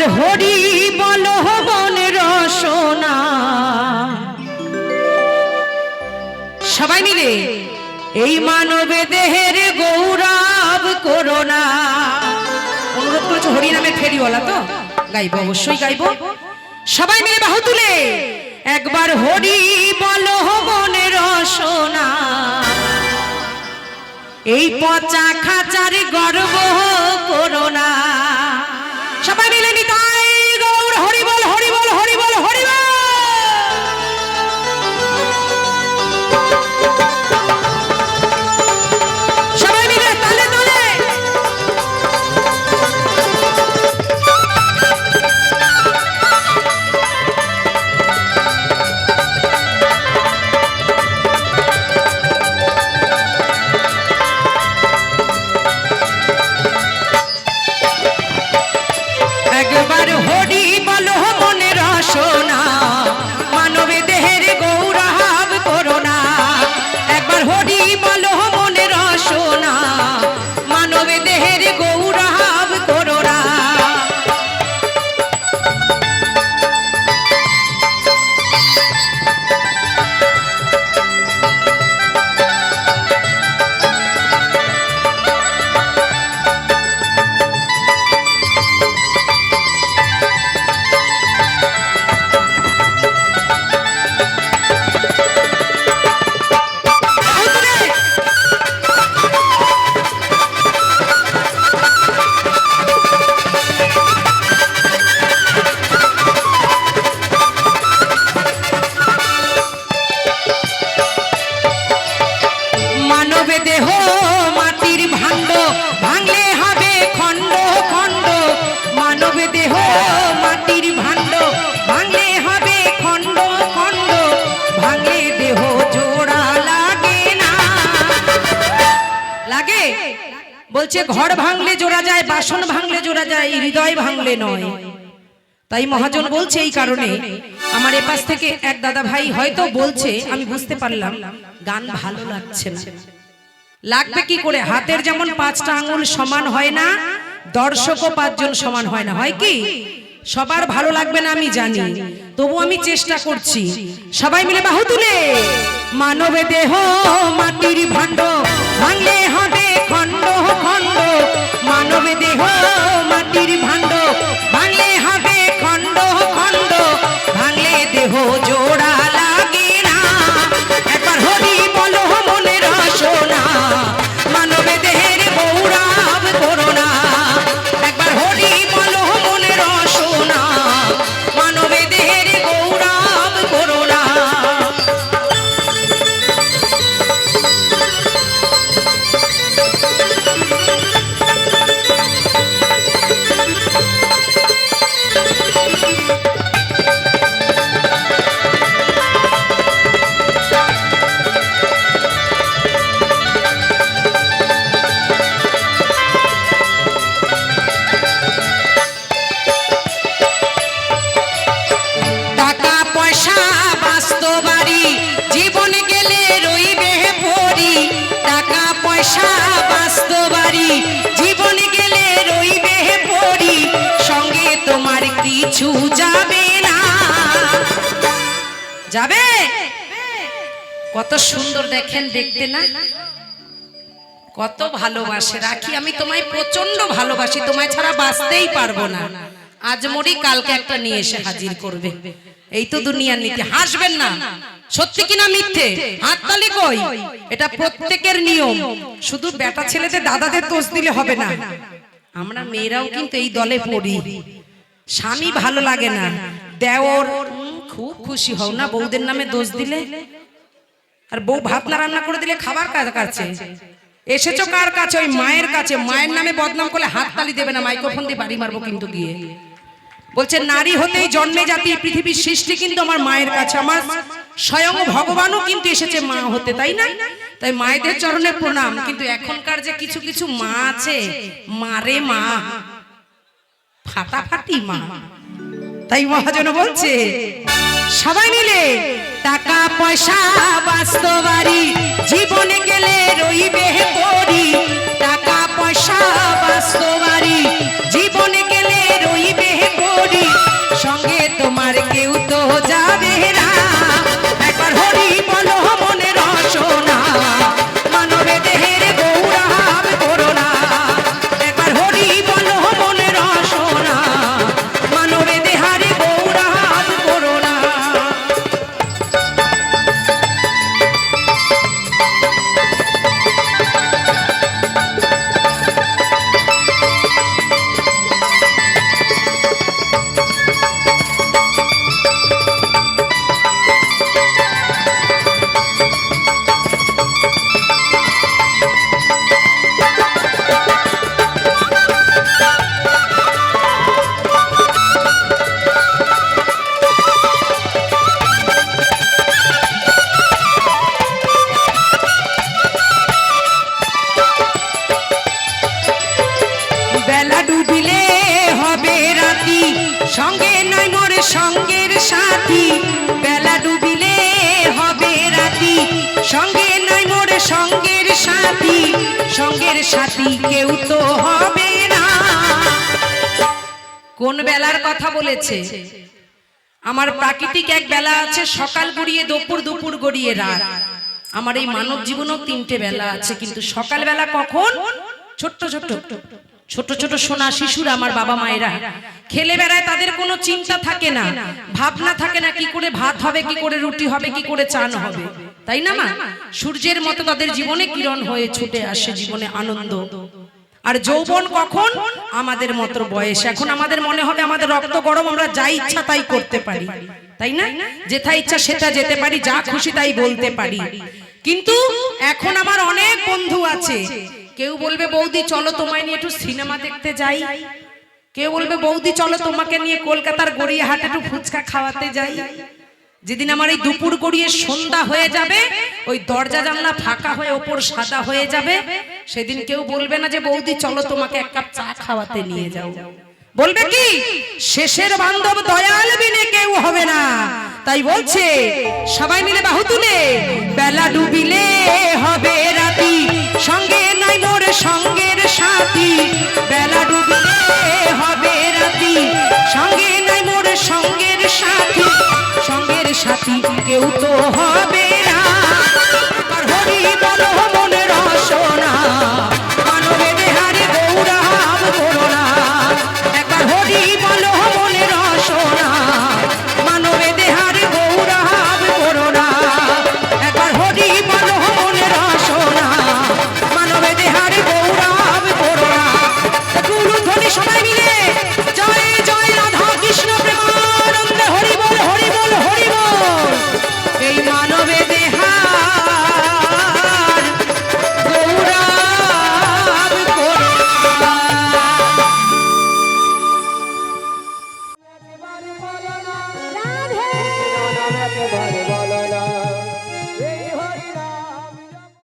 একবার হরি বল মন রসনা। সবাই মিলে এই মানবে দেহের গৌরব করোনা। অনুরোধ করেছে হরি নামে ফেরিওয়ালা তো? গাইব, অবশ্যই গাইব। সবাই মিলে বাহু তুলে একবার হরি বল মন রসনা। এই পচা খাঁচার গর্ব করোনা। বলছে ঘর ভাঙলে জোড়া যায় বাসন ভাঙলে জোড়া যায় হৃদয় ভাঙলে নয়। তাই মহাজন বলছে এই কারণে আমার এপাশ থেকে এক দাদা ভাই হয়তো বলছে আমি বুঝতে পারলাম গান ভালো লাগছে না। লাগবে কি করে? হাতের যেমন পাঁচটা আঙুল সমান হয় না দর্শকও পাঁচজন সমান হয় না। হয় কি? সবার ভালো লাগবে না আমি জানি। তবু আমি চেষ্টা করছি। সবাই মিলে বাহু তুলে মানবে দেহ মাটির ভাণ্ড ভাঙলে হবে খণ্ড খণ্ড মানবে দেহ মাটির ভাণ্ড ভাঙলে হবে খণ্ড খণ্ড ভাঙলে দেহ জোড়া বাস্তবাড়ি জীবন গেলে রইবে পরি সঙ্গে তোমার কিছু যাবে না। যাবে? কত সুন্দর দেখেন দেখতে না? কত ভালোবাসে। রাখি, আমি তোমায় প্রচণ্ড ভালোবাসি। তোমায় ছাড়া বাঁচতেই পারব না। আজ মরি, কালকে একটা নিয়ে এসে হাজির করবে। এই তো দুনিয়ার নীতি। হাসবেন না। সত্যি কিনা মিথ্যে? হাততালি কই? এটা প্রত্যেকের নিয়ম। শুধু বেটা ছেলেদের দাদাদের দোষ দিলে হবে না। আমরা মেয়েরাও কিন্তু এই দলে পড়ি। স্বামী ভালো লাগে না। দেওর খুব খুশি হও না। বউদের নামে দোষ দিলে? আর বউ ভাত না রান্না করে দিলে খাবার কার কাছে? এসেছ কার কাছে? ওই মায়ের কাছে। মায়ের নামে বদনাম করলে হাত তালি দেবে না। মাইক্রোফোন দিয়ে বাড়ি মারবো কিন্তু গিয়ে। বলছে নারী হতেই জন্মে জাতি পৃথিবীর সৃষ্টি কিন্তু আমার মায়ের কাছে আমার স্বয়ং ভগবানও কিন্তু এসেছে মা হতে তাই না? তাই মায়েদের চরণে প্রণাম কিন্তু এখনকার যে কিছু কিছু মা আছে মারে মা ফাটাফাটি মা। তাই মহাজন বলছে সবাই মিলে টাকা পয়সা বাস্তবারি জীবনে গেলে রইবে পরি সঙ্গের সাথী কেউ তো হবে না। কোন বেলার কথা বলেছে? আমার প্রাকৃতিক এক বেলা আছে, সকাল গড়িয়ে দুপুর দুপুর গড়িয়ে রাত। আমার এই মানব জীবনেও তিনটে বেলা আছে, কিন্তু সকাল বেলা কখন? ছোট্ট ছোট্ট ছোট ছোট সোনা শিশুরা আমার বাবা মায়েরা। খেলে বেড়ায় তাদের কোনো চিন্তা থাকে না, ভাবনা থাকে না, কি করে ভাত হবে, কি করে রুটি হবে, কি করে চান হবে। তাই না মা? সূর্যের মতো তাদের জীবনে কিরণ হয়ে ছুটে আসে জীবনে আনন্দ। আর যৌবন কখন? আমাদের মতো বয়স। এখন আমাদের মনে হবে আমাদের রক্ত গরম আমরা যা ইচ্ছা তাই করতে পারি। তাই না? যেথা ইচ্ছা সেটা যেতে পারি যা খুশি তাই বলতে পারি। কিন্তু এখন আমার অনেক বন্ধু আছে। কেউ বলবে বৌদি চলো তোমায় নিয়ে একটু সিনেমা দেখতে যাই। কেউ বলবে বৌদি চলো তোমাকে নিয়ে কলকাতার গড়িয়াহাটে একটু ফুচকা খাওয়াতে যাই। যেদিন আমার এই দুপুর গড়িয়ে সন্ধ্যা হয়ে যাবে, ওই দরজা জানলা ফাঁকা হয়ে ওপর সাদা হয়ে যাবে, সেদিন কেউ বলবে না যে, বৌদি, চলো তোমাকে এক কাপ চা খাওয়াতে নিয়ে যাও। বলবে কি? শেষের বান্ধব দয়াল বিনে কেউ হবে না। তাই বলছে, সবাই মিলে বাহু তুলে, বেলা ডুবিলে হবে কেউ তো হবে